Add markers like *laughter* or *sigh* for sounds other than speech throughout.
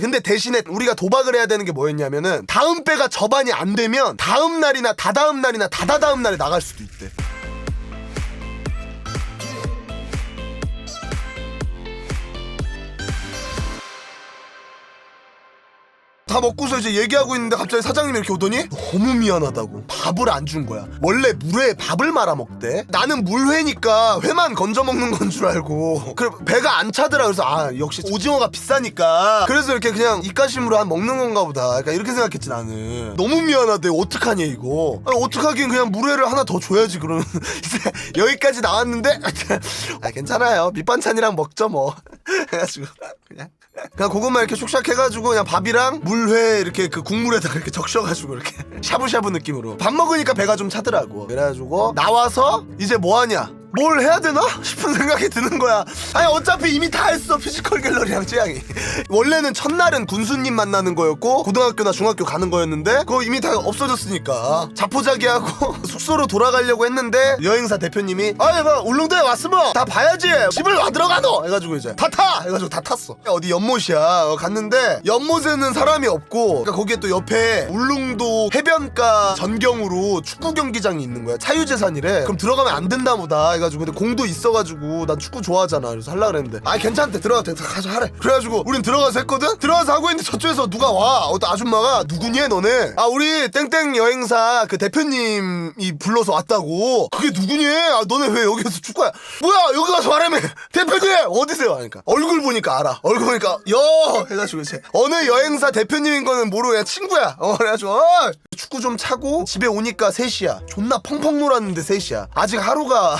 근데 대신에 우리가 도박을 해야 되는 게 뭐였냐면은 다음 배가 저반이 안 되면 다음 날이나 다다음 날이나 다다다음 날에 나갈 수도 있대. 다 먹고서 이제 얘기하고 있는데 갑자기 사장님이 이렇게 오더니 너무 미안하다고. 밥을 안 준 거야. 원래 물회에 밥을 말아 먹대. 나는 물회니까 회만 건져 먹는 건 줄 알고. 그래 배가 안 차더라. 그래서 아 역시 오징어가 비싸니까. 그래서 이렇게 그냥 입가심으로 한 먹는 건가 보다. 그러니까 이렇게 생각했지 나는 너무 미안하대. 어떡하냐 이거. 아, 어떡하긴 그냥 물회를 하나 더 줘야지 그러면. *laughs* 이제 여기까지 나왔는데 *laughs* 아 괜찮아요. 밑반찬이랑 먹죠 뭐. *laughs* 해가지고 그냥 그냥 고구마 이렇게 슉샥 해가지고 그냥 밥이랑 물회 이렇게 그 국물에다가 이렇게 적셔가지고 이렇게 *laughs* 샤브샤브 느낌으로. 밥 먹으니까 배가 좀 차더라고. 그래가지고 나와서 이제 뭐하냐 뭘 해야 되나? *laughs* 싶은 생각이 드는 거야. 아니 어차피 이미 다 했어 피지컬 갤러리랑 찌양이. *laughs* 원래는 첫날은 군수님 만나는 거였고 고등학교나 중학교 가는 거였는데 그거 이미 다 없어졌으니까. 자포자기하고 *laughs* 숙소로 돌아가려고 했는데 여행사 대표님이 아이 뭐 울릉도에 왔으면 다 봐야지. 집을 와 들어가노. 해가지고 이제 다 타. 해가지고 다 탔어. 어디 연못이야. 어, 갔는데 연못에는 사람이 없고 그러니까 거기에 또 옆에 울릉도 해변가 전경으로 축구 경기장이 있는 거야. 차유재산이래. 그럼 들어가면 안 된다 보다 해가지고 근데 공도 있어가지고 난 축구 좋아하잖아. 그래서 할라 그랬는데. 아 괜찮대. 들어가 돼. 가서 하래. 그래가지고 우린 들어가서 했거든? 들어가서 하고 있는데 저쪽에서 누가 와? 어떤 아줌마가 누구니? 너네. 아 우리 땡땡 여행사 그 대표님이 불러서 왔다고 그게 누구니? 아 너네 왜 여기서 축구야 뭐야 여기 가서 말하면 대표님! 어디세요? 하니까. 얼굴 보니까 알아. 얼굴 보니까 여! 해가지고 이제 어느 여행사 대표님인 거는 모르고 그냥 친구야. 어 그래가지고 어, 축구 좀 차고 집에 오니까 3시야. 존나 펑펑 놀았는데 3시야. 아직 하루가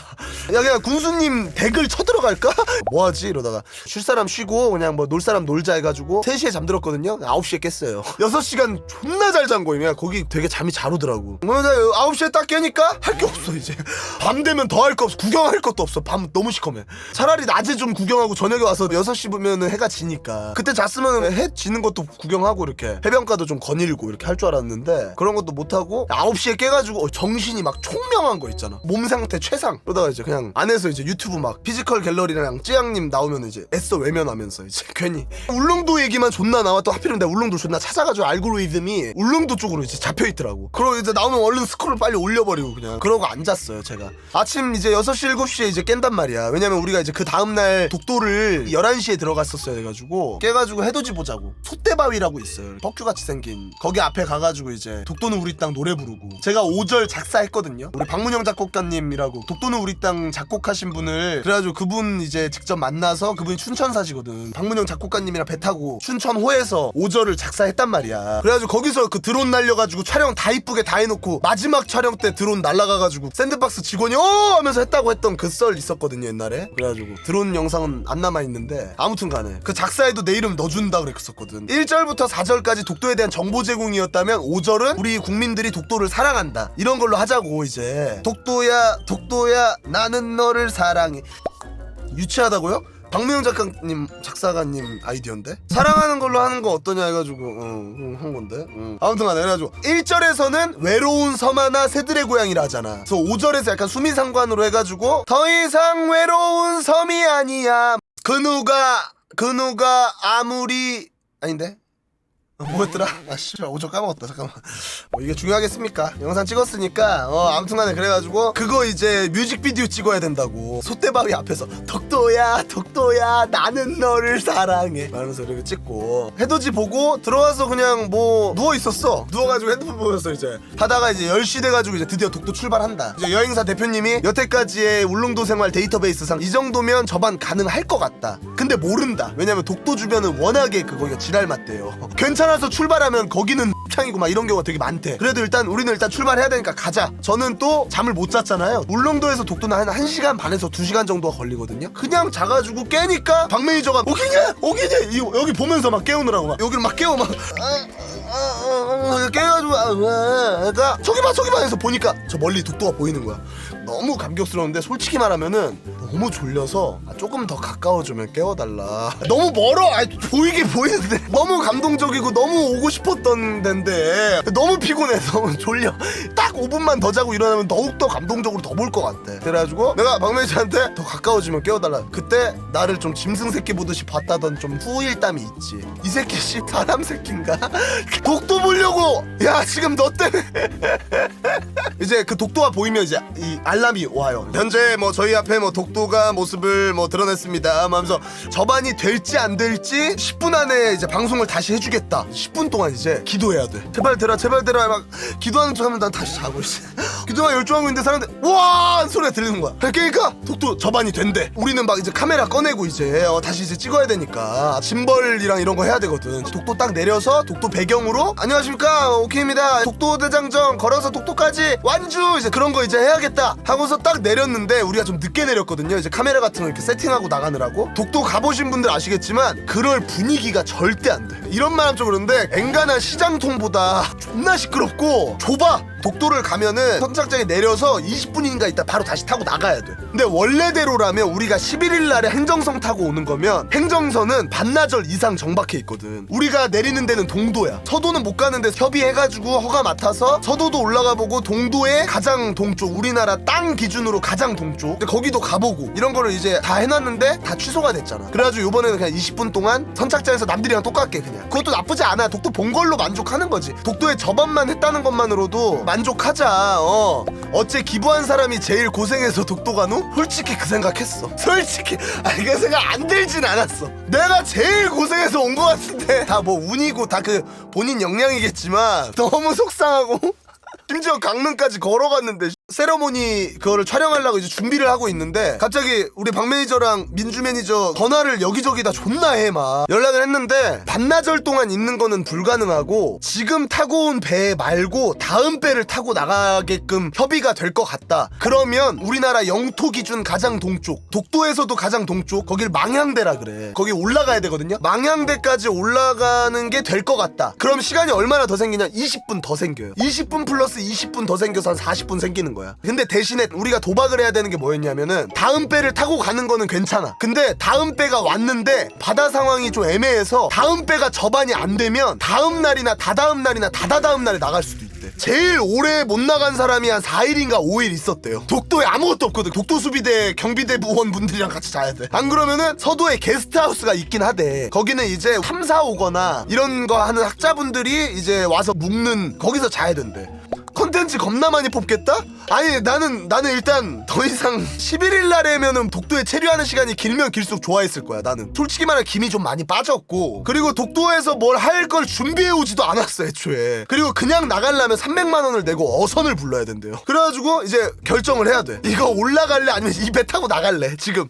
야 그냥 군수님 댁을 쳐들어갈까? *laughs* 뭐하지? 이러다가 쉴 사람 쉬고 그냥 뭐 놀 사람 놀자 해가지고 3시에 잠들었거든요. 9시에 깼어요. *laughs* 6시간 존나 잘 잔 거예요. 그냥 거기 되게 잠이 잘 오더라고. 뭐 9시에 딱 깨니까 할 게 없어 이제. *laughs* 밤 되면 더 할 거 없어. 구경할 것도 없어. 밤 너무 시커매. 차라리 낮에 좀 구경하고 저녁에 와서 6시 보면 해가 지니까. 그때 잤으면 해 지는 것도 구경하고 이렇게 해변가도 좀 거닐고 이렇게 할 줄 알았는데 그런 것도 못하고 9시에 깨가지고 어, 정신이 막 총명한 거 있잖아. 몸 상태 최상. 그러다가 이제 그냥 안에서 이제 유튜브 막 피지컬 갤러리랑 찌양님 나오면 이제 애써 외면하면서 이제 *laughs* 괜히 울릉도 얘기만 존나 나와. 또 하필이면 내가 울릉도 존나 찾아가지고 알고리즘이 울릉도 쪽으로 이제 잡혀있더라고. 그러고 이제 나오면 얼른 스크롤 빨리 올려버리고 그냥 그러고 앉았어요 제가. 아침 이제 6시 7시에 이제 깬단 말이야. 왜냐면 우리가 이제 그 다음날 독도를 11시에 들어갔었어야 돼가지고 깨가지고 해돋이 보자고. 솥대바위라고 있어요. 덕큐같이 생긴. 거기 앞에 가가지고 이제 독도는 우리 땅 노래 부르고. 제가 5절 작사했거든요. 우리 박문영 작곡가님이라고 독도는 우리 땅 작곡하신 분을 그래가지고 그분 이제 직접 만나서 그분이 춘천 사시거든. 박문영 작곡가님이랑 배 타고 춘천 호에서 5절을 작사했단 말이야. 그래가지고 거기서 그 드론 날려가지고 촬영 다 이쁘게 다 해놓고 마지막 촬영 때 드론 날라가가지고 샌드박스 직원이 어! 하면서 했다고 했던 그 썰 있었거든요 옛날에. 그래가지고 드론 영상은 안 남아있는데 아무튼 간에 그 작사에도 내 이름 넣어준다 그랬었거든. 1절부터 4절까지 독도에 대한 정보 제공이었다면 5절은 우리 국민들이 독도를 사랑한다. 이런 걸로 하자고 이제. 독도야 독도야 나는 너를 사랑해. 유치하다고요? 박명영 작가님 작사가님 아이디어인데? 사랑하는 걸로 하는 거 어떠냐 해가지고 어, 어, 한 건데? 어. 아무튼간에 그래가지고. 1절에서는 외로운 섬 하나 새들의 고향이라 하잖아. 그래서 5절에서 약간 수미상관으로 해가지고 더 이상 외로운 섬이 아니야. 그 누가 그 누가 아무리 아닌데? 어, 뭐였더라? 아 씨발 오저 까먹었다. 잠깐만. 뭐 이게 중요하겠습니까? 영상 찍었으니까 어 아무튼간에 그래가지고 그거 이제 뮤직비디오 찍어야 된다고. 솥대바위 앞에서 덕도야 덕도야 나는 너를 사랑해. 말하면서 이렇게 찍고 해돋이 보고 들어가서 그냥 뭐 누워 있었어. 누워가지고 핸드폰 보면서 이제 하다가 이제 10시 돼가지고 이제 드디어 독도 출발한다. 이제 여행사 대표님이 여태까지의 울릉도 생활 데이터베이스상 이 정도면 저반 가능할 것 같다. 근데 모른다. 왜냐면 독도 주변은 워낙에 그거가 지랄 맞대요. *laughs* 괜찮 아서 출발하면 거기는 *laughs* 창이고 막 이런 경우가 되게 많대. 그래도 일단 우리는 일단 출발해야 되니까 가자. 저는 또 잠을 못 잤잖아요. 울릉도에서 독도는 한 1시간 반에서 2시간 정도가 걸리거든요. 그냥 자가지고 깨니까 박 매니저가 오기냐? 오기냐? 이- 여기 보면서 막 깨우느라고 막. 여기를 막 깨워 막. *laughs* 깨가지고 아, 아, 그러니까 저기 봐 저기 봐 해서 보니까 저 멀리 독도가 보이는 거야. 너무 감격스러운데 솔직히 말하면은 너무 졸려서 아, 조금 더 가까워주면 깨워달라. *laughs* 너무 멀어. 아, 보이게 보이는데. *laughs* 너무 감동적이고 너무 오고 싶었던 데인데 너무 피곤해 너무 *laughs* 졸려. 딱 5분만 더 자고 일어나면 더욱더 감동적으로 더 볼 것 같아. 그래가지고 내가 박매니저한테 더 가까워지면 깨워달라. 그때 나를 좀 짐승 새끼 보듯이 봤다던 좀 후일담이 있지. 이 새끼 씨 사람 새끼인가? 독도 보려고! 야 지금 너 때문에. 이제 그 독도가 보이면 이제 이 알람이 와요. 현재 뭐 저희 앞에 뭐 독도 가 모습을 뭐 드러냈습니다. 하면서 저반이 될지 안 될지 10분 안에 이제 방송을 다시 해주겠다. 10분 동안 이제 기도해야 돼. 제발 되라, 제발 되라 막 기도하는 척하면 난 다시 자고 있어. *laughs* 기도만 열중하고 있는데 사람들 와 소리가 들리는 거야. 그러니까 독도 저반이 된대. 우리는 막 이제 카메라 꺼내고 이제 어, 다시 이제 찍어야 되니까 짐벌이랑 이런 거 해야 되거든. 독도 딱 내려서 독도 배경으로 안녕하십니까 오케이입니다. 독도 대장정 걸어서 독도까지 완주 이제 그런 거 이제 해야겠다 하고서 딱 내렸는데 우리가 좀 늦게 내렸거든요. 이제 카메라 같은 거 이렇게 세팅하고 나가느라고 독도 가보신 분들 아시겠지만 그럴 분위기가 절대 안 돼. 이런 말 하면 좀 그런데 엔간한 시장통보다 존나 시끄럽고 좁아. 독도를 가면은 선착장에 내려서 20분인가 있다 바로 다시 타고 나가야 돼. 근데 원래대로라면 우리가 11일 날에 행정선 타고 오는 거면 행정선은 반나절 이상 정박해 있거든. 우리가 내리는 데는 동도야. 서도는 못 가는데 협의해가지고 허가 맡아서 서도도 올라가 보고 동도의 가장 동쪽 우리나라 땅 기준으로 가장 동쪽. 근데 거기도 가보고 이런 거를 이제 다 해놨는데 다 취소가 됐잖아. 그래가지고 이번에는 그냥 20분 동안 선착장에서 남들이랑 똑같게 그냥. 그것도 나쁘지 않아. 독도 본 걸로 만족하는 거지. 독도에 저번만 했다는 것만으로도 만 족하자. 어. 어째 기부한 사람이 제일 고생해서 독도 가노? 솔직히 그 생각했어. 솔직히 아니 그 생각 안 들진 않았어. 내가 제일 고생해서 온거 같은데 다 뭐 운이고 다 그 본인 역량이겠지만 너무 속상하고 *laughs* 심지어 강릉까지 걸어갔는데 세러모니 그거를 촬영하려고 이제 준비를 하고 있는데 갑자기 우리 박 매니저랑 민주 매니저 전화를 여기저기 다 존나 해 막. 연락을 했는데 반나절 동안 있는 거는 불가능하고 지금 타고 온 배 말고 다음 배를 타고 나가게끔 협의가 될 것 같다. 그러면 우리나라 영토 기준 가장 동쪽 독도에서도 가장 동쪽 거길 망향대라 그래. 거기 올라가야 되거든요? 망향대까지 올라가는 게 될 것 같다. 그럼 시간이 얼마나 더 생기냐? 20분 더 생겨요. 20분 플러스 20분 더 생겨서 한 40분 생기는 거 야. 근데 대신에 우리가 도박을 해야 되는 게 뭐였냐면은 다음 배를 타고 가는 거는 괜찮아. 근데 다음 배가 왔는데 바다 상황이 좀 애매해서 다음 배가 저반이 안 되면 다음 날이나 다다음 날이나 다다다음 날에 나갈 수도 있대. 제일 오래 못 나간 사람이 한 4일인가 5일 있었대요. 독도에 아무것도 없거든. 독도 수비대 경비대 부원 분들이랑 같이 자야 돼 안 그러면은 서도에 게스트하우스가 있긴 하대. 거기는 이제 탐사 오거나 이런 거 하는 학자분들이 이제 와서 묵는 거기서 자야 된대 컨텐츠 겁나 많이 뽑겠다? 아니 나는 나는 일단 더 이상 11일 날에면은 독도에 체류하는 시간이 길면 길수록 좋아했을 거야 나는. 솔직히 말해 김이 좀 많이 빠졌고. 그리고 독도에서 뭘 할 걸 준비해 오지도 않았어 애초에. 그리고 그냥 나가려면 300만 원을 내고 어선을 불러야 된대요. 그래가지고 이제 결정을 해야 돼. 이거 올라갈래? 아니면 이 배 타고 나갈래? 지금.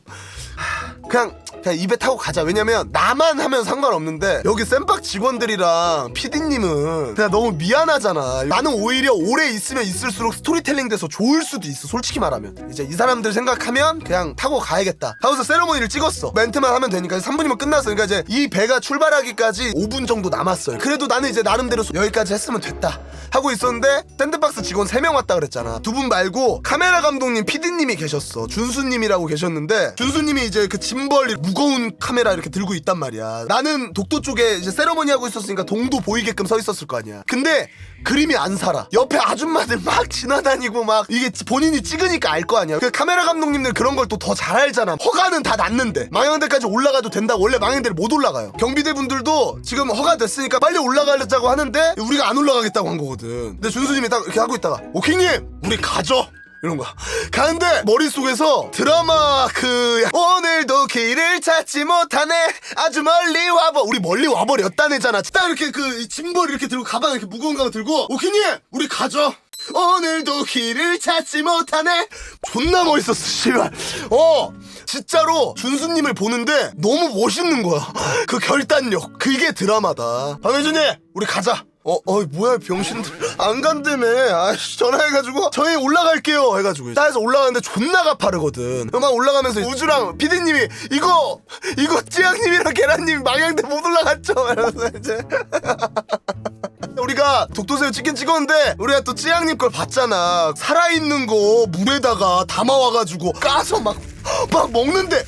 그냥 그냥 입에 타고 가자. 왜냐면 나만 하면 상관없는데 여기 쌤박 직원들이랑 PD님은 그냥 너무 미안하잖아. 나는 오히려 오래 있으면 있을수록 스토리텔링 돼서 좋을 수도 있어 솔직히 말하면. 이제 이 사람들 생각하면 그냥 타고 가야겠다. 하고서 세레모니를 찍었어. 멘트만 하면 되니까 3분이면 끝났어. 그러니까 이제 이 배가 출발하기까지 5분 정도 남았어요. 그래도 나는 이제 나름대로 여기까지 했으면 됐다. 하고 있었는데 샌드박스 직원 3명 왔다 그랬잖아. 두 분 말고 카메라 감독님 PD님이 계셨어. 준수님이라고 계셨는데 준수님이 이제 그 짐벌 무거운 카메라 이렇게 들고 있단 말이야. 나는 독도 쪽에 이제 세러머니 하고 있었으니까 동도 보이게끔 서 있었을 거 아니야. 근데 그림이 안 살아. 옆에 아줌마들 막 지나다니고 막 이게 본인이 찍으니까 알 거 아니야. 그 카메라 감독님들 그런 걸 또 더 잘 알잖아. 허가는 다 났는데. 망향대까지 올라가도 된다 원래 망향대를 못 올라가요. 경비대 분들도 지금 허가 됐으니까 빨리 올라가려고 하는데 우리가 안 올라가겠다고 한 거거든. 근데 준수님이 딱 이렇게 하고 있다가 오킹님 우리 가죠! 이런 거야. 가는데 머릿속에서 드라마 그 오늘도 길을 찾지 못하네. 아주 멀리 와버 우리 멀리 와버렸다는 애잖아. 딱 이렇게 그 짐벌 이렇게 들고 가방 이렇게 무거운 가방 들고 오키님 우리 가죠. 오늘도 길을 찾지 못하네. 존나 멋있었어 씨발. 어 진짜로 준수님을 보는데 너무 멋있는 거야. *laughs* 그 결단력. 그게 드라마다. 박현준님 우리 가자 어, 어, 뭐야, 병신들. 안 간다며. 아씨, 전화해가지고, 저희 올라갈게요. 해가지고. 따에서 올라가는데 존나 가파르거든. 막 올라가면서 우주랑 피디님이, 이거, 이거 찌양님이랑 계란님 망향대 못 올라갔죠? 이러면서 이제. *laughs* 우리가 독도새우 치킨 찍었는데 우리가 또 찌양님 걸 봤잖아 살아있는 거 물에다가 담아와가지고 까서 막 막 먹는데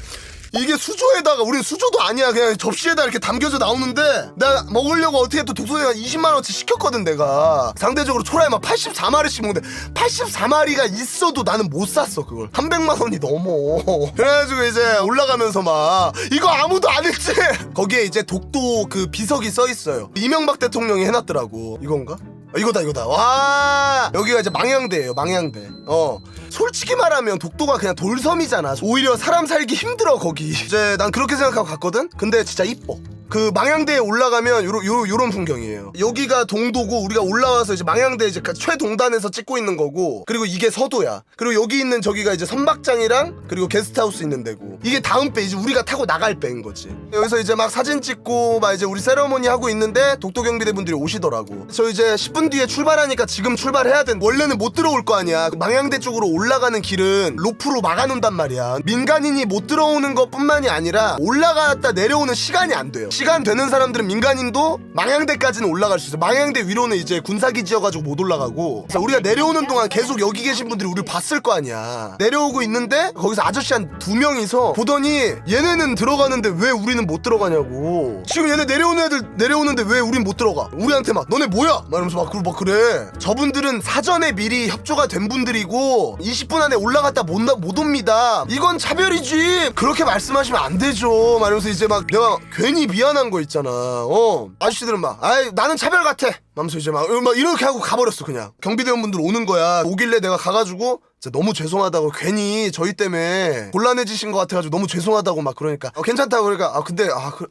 이게 수조에다가 우리 수조도 아니야. 그냥 접시에다 이렇게 담겨져 나오는데 내가 먹으려고 어떻게 또 독소리가 20만 원치 시켰거든 내가. 상대적으로 초라에 막 84마리씩 먹는데 84마리가 있어도 나는 못 샀어 그걸. 300만 원이 넘어. *laughs* 그래가지고 이제 올라가면서 막 이거 아무도 안 했지. *laughs* 거기에 이제 독도 그 비석이 써 있어요. 이명박 대통령이 해놨더라고. 이건가? 아, 이거다 이거다. 와 여기가 이제 망향대예요 망향대. 어. 솔직히 말하면 독도가 그냥 돌섬이잖아. 오히려 사람 살기 힘들어 거기. 이제 난 그렇게 생각하고 갔거든? 근데 진짜 이뻐. 그 망향대에 올라가면 요런 요런 요런 풍경이에요. 여기가 동도고 우리가 올라와서 이제 망향대 이제 그 최동단에서 찍고 있는 거고 그리고 이게 서도야. 그리고 여기 있는 저기가 이제 선박장이랑 그리고 게스트하우스 있는 데고 이게 다음 배 이제 우리가 타고 나갈 배인 거지. 여기서 이제 막 사진 찍고 막 이제 우리 세러머니 하고 있는데 독도 경비대 분들이 오시더라고. 저 이제 10분 뒤에 출발하니까 지금 출발해야 된. 원래는 못 들어올 거 아니야. 그 망향대 쪽으로 올라가는 길은 로프로 막아놓는단 말이야. 민간인이 못 들어오는 것뿐만이 아니라 올라갔다 내려오는 시간이 안 돼요. 시간 되는 사람들은 민간인도 망향대까지는 올라갈 수 있어. 망향대 위로는 이제 군사기지여가지고 못 올라가고. 우리가 내려오는 동안 계속 여기 계신 분들이 우리 봤을 거 아니야. 내려오고 있는데 거기서 아저씨 한 두 명이서 보더니 얘네는 들어가는데 왜 우리는 못 들어가냐고. 지금 얘네 내려오는 애들 내려오는데 왜 우린 못 들어가? 우리한테 막 너네 뭐야? 막 이러면서 막, 그러- 막 그래. 저분들은 사전에 미리 협조가 된 분들이고 20분 안에 올라갔다 못, 나- 못 옵니다. 이건 차별이지. 그렇게 말씀하시면 안 되죠. 막 이러면서 이제 막 내가 괜히 미안한 거 있잖아. 어. 아저씨들은 막 아이 나는 차별 같아. 하면서 이제 막, 막 이렇게 하고 가버렸어 그냥. 경비대원분들 오는 거야. 오길래 내가 가가지고 진짜 너무 죄송하다고 괜히 저희 때문에 곤란해지신 것 같아가지고 너무 죄송하다고 막 그러니까 어, 괜찮다고 그러니까 아 근데 아 그,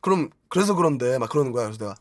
그럼 그래서 그런데 막 그러는 거야 그래서 내가